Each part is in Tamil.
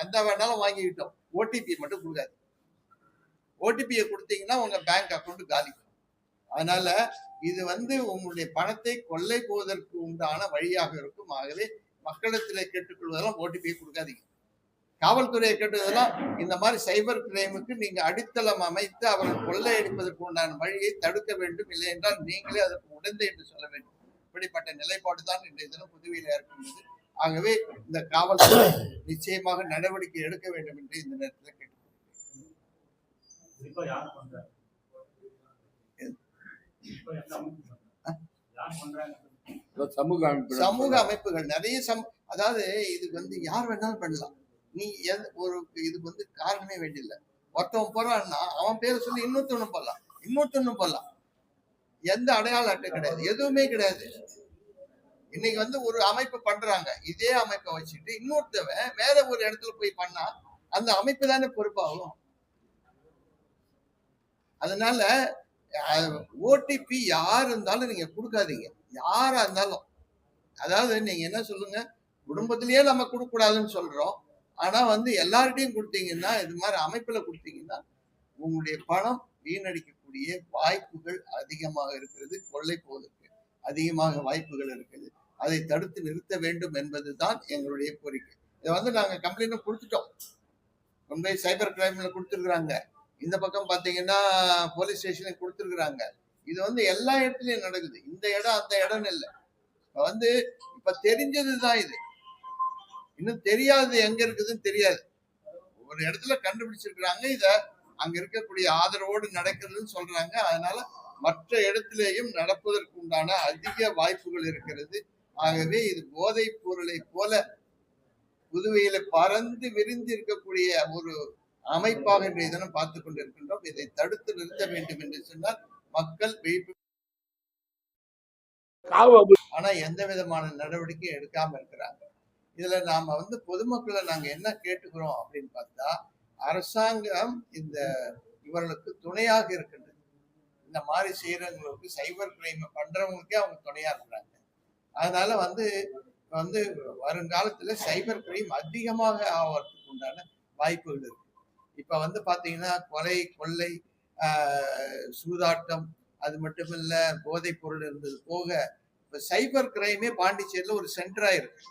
எந்த வேணாலும் வாங்கிக்கிட்டோம். ஓடிபி மட்டும் கொடுக்காது. ஓடிபியை கொடுத்தீங்கன்னா உங்க பேங்க் அக்கௌண்ட் காலி. அதனால இது வந்து உங்களுடைய பணத்தை கொள்ளை போவதற்கு உண்டான வழியாக இருக்கும். ஆகவே மக்களிடத்தில் கேட்டுக்கொள்வதெல்லாம் ஓடிபியை கொடுக்காதீங்க. காவல்துறையை கேட்டதெல்லாம் இந்த மாதிரி சைபர் கிரைமுக்கு நீங்க அடித்தளம் அமைத்து அவரை கொள்ளையடிப்பதற்கு உண்டான வழியை தடுக்க வேண்டும். இல்லை என்றால் நீங்களே அதற்கு உடந்தை என்று சொல்ல வேண்டும். இப்படிப்பட்ட நிலைப்பாடு தான் இன்றைய தினம் புதுவையில் இருக்கின்றது ஆகவே இந்த காவல்துறை நிச்சயமாக நடவடிக்கை எடுக்க வேண்டும் என்று இந்த நேரத்தில் கேட்டு இப்போ யார் பண்றாங்க இப்போ எந்த அமைப்பு பண்றாங்க? யார் பண்றாங்க சமூக அமைப்பு சமூக அமைப்புகள் நிறைய சம் அதாவது இதுக்கு வந்து யார் வேணாலும் பண்ணலாம். நீ ஒரு இதுக்கு வந்து காரணமே வேண்டியில்லை ஒருத்தவன் போறான்னா அவன் பேரை சொல்லி இன்னொருத்தவனும் போடலாம். இன்னொருத்தவனும் போடலாம். எந்த அடையாள அட்டை கிடையாது. எதுவுமே கிடையாது. இன்னைக்கு வந்து ஒரு அமைப்பு பண்றாங்க. இதே அமைப்பை வச்சுட்டு இன்னொருத்தவன் வேற ஒரு இடத்துல போய் பண்ணா அந்த அமைப்பு தானே பொறுப்பாகும். அதனால ஓடிபி யார் இருந்தாலும் நீங்க கொடுக்காதீங்க. யாரா இருந்தாலும். அதாவது நீங்க என்ன சொல்லுங்க? குடும்பத்திலேயே நம்ம கொடுக்க கூடாதுன்னு சொல்றோம். ஆனா வந்து எல்லார்கிட்டையும் கொடுத்தீங்கன்னா இது மாதிரி அமைப்புல கொடுத்தீங்கன்னா உங்களுடைய பணம் வீணடிக்கக்கூடிய வாய்ப்புகள் அதிகமாக இருக்கிறது கொள்ளை போவதற்கு அதிகமாக வாய்ப்புகள் இருக்குது. அதை தடுத்து நிறுத்த வேண்டும் என்பதுதான் எங்களுடைய கோரிக்கை. இதை வந்து நாங்கள் கம்ப்ளைண்ட் கொடுத்துட்டோம். கொண்டு போய் சைபர் கிரைம்ல கொடுத்துருக்குறாங்க. இந்த பக்கம் பார்த்தீங்கன்னா போலீஸ் ஸ்டேஷனுக்கு கொடுத்துருக்குறாங்க. இது வந்து எல்லா இடத்துலையும் நடக்குது. இந்த இடம் அந்த இடம்னு இல்லை. இப்ப வந்து இப்ப தெரிஞ்சதுதான் இது. இன்னும் தெரியாது எங்க இருக்குதுன்னு தெரியாது. ஒரு இடத்துல கண்டுபிடிச்சிருக்கிறாங்க. இத அங்க இருக்கக்கூடிய ஆதரவோடு நடக்குதுன்னு சொல்றாங்க. அதனால மற்ற இடத்திலேயும் நடப்பதற்கு உண்டான அதிக வாய்ப்புகள் இருக்கிறது. ஆகவே இது போதைப் பொருளை போல புதுவையில பறந்து விரிந்து இருக்கக்கூடிய ஒரு அமைப்பாக இன்றைய தினம் பார்த்து கொண்டிருக்கின்றோம். இதை தடுத்து நிறுத்த வேண்டும் என்று சொன்னால் மக்கள் விழிப்பு ஆனா எந்த விதமான நடவடிக்கையும் எடுக்காம இருக்கிறாங்க. இதுல நாம வந்து பொதுமக்களை நாங்க என்ன கேட்டுக்கிறோம் அப்படின்னு பார்த்தா அரசாங்கம் இந்த இவர்களுக்கு துணையாக இருக்கின்றது. இந்த மாதிரி செய்யறவங்களுக்கு சைபர் கிரைம் பண்றவங்களுக்கே அவங்க துணையா இருக்கிறாங்க. அதனால வந்து வந்து வருங்காலத்துல சைபர் கிரைம் அதிகமாக ஆவறதுக்கு உண்டான வாய்ப்புகள் இருக்கு. இப்ப வந்து பாத்தீங்கன்னா கொலை கொள்ளை சூதாட்டம் அது மட்டும் இல்ல போதைப் பொருள் இருந்தது போக இப்ப சைபர் கிரைமே பாண்டிச்சேரியில ஒரு சென்டரா இருக்கு.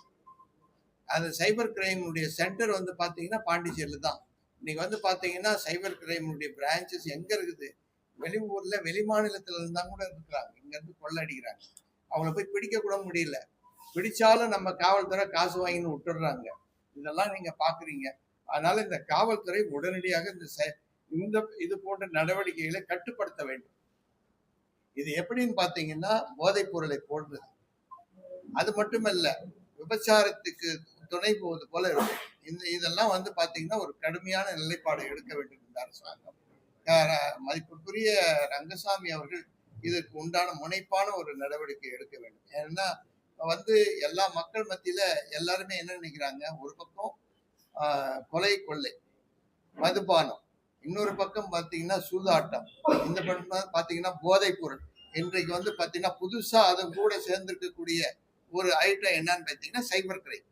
அந்த சைபர் கிரைமுடைய சென்டர் வந்து பாத்தீங்கன்னா பாண்டிச்சேரியில தான். இன்னைக்கு வந்து பாத்தீங்கன்னா சைபர் கிரைமுடைய பிரான்ச்சஸ் எங்க இருக்குது? வெளி ஊர்ல வெளி மாநிலத்துல இருந்தா கூட இருக்கிறாங்க இங்க இருந்து கொள்ளடிக்கிறாங்க அவங்கள போய் பிடிக்க கூட முடியல. பிடிச்சாலும் நம்ம காவல்துறை காசு வாங்கின்னு விட்டுடுறாங்க. இதெல்லாம் நீங்க பாக்குறீங்க. அதனால இந்த காவல்துறை உடனடியாக இந்த செ- இந்த இது போன்ற நடவடிக்கைகளை கட்டுப்படுத்த வேண்டும். இது எப்படின்னு பாத்தீங்கன்னா போதைப் பொருளை போடுறது. அது மட்டுமல்ல விபச்சாரத்துக்கு துணை போவது போல இருக்கும் இந்த இதெல்லாம் வந்து பாத்தீங்கன்னா ஒரு கடுமையான நிலைப்பாடு எடுக்க வேண்டும் இந்த அரசாங்கம். மதிப்புக்குரிய ரங்கசாமி அவர்கள் இதற்கு உண்டான முனைப்பான ஒரு நடவடிக்கை எடுக்க வேண்டும். ஏன்னா வந்து எல்லா மக்கள் மத்தியில எல்லாருமே என்ன நினைக்கிறாங்க? ஒரு பக்கம் கொலை கொள்ளை மதுபானம். இன்னொரு பக்கம் பாத்தீங்கன்னா சூதாட்டம். இந்த பக்கம் பாத்தீங்கன்னா போதைப் பொருள். இன்றைக்கு வந்து பாத்தீங்கன்னா புதுசா அதன் கூட சேர்ந்திருக்கக்கூடிய ஒரு ஐட்டம் என்னன்னு பார்த்தீங்கன்னா சைபர் கிரைம்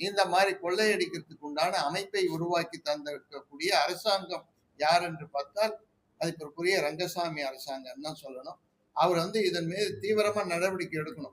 இந்த மாதிரி கொள்ளையடிக்கிறதுக்கு உண்டான அமைப்பை உருவாக்கி தந்திருக்கக்கூடிய அரசாங்கம் யார் என்று பார்த்தால் அதுக்குரிய ரங்கசாமி அரசாங்கம் தான் சொல்லணும். அவர் வந்து இதன் மீது தீவிரமா நடவடிக்கை எடுக்கணும்.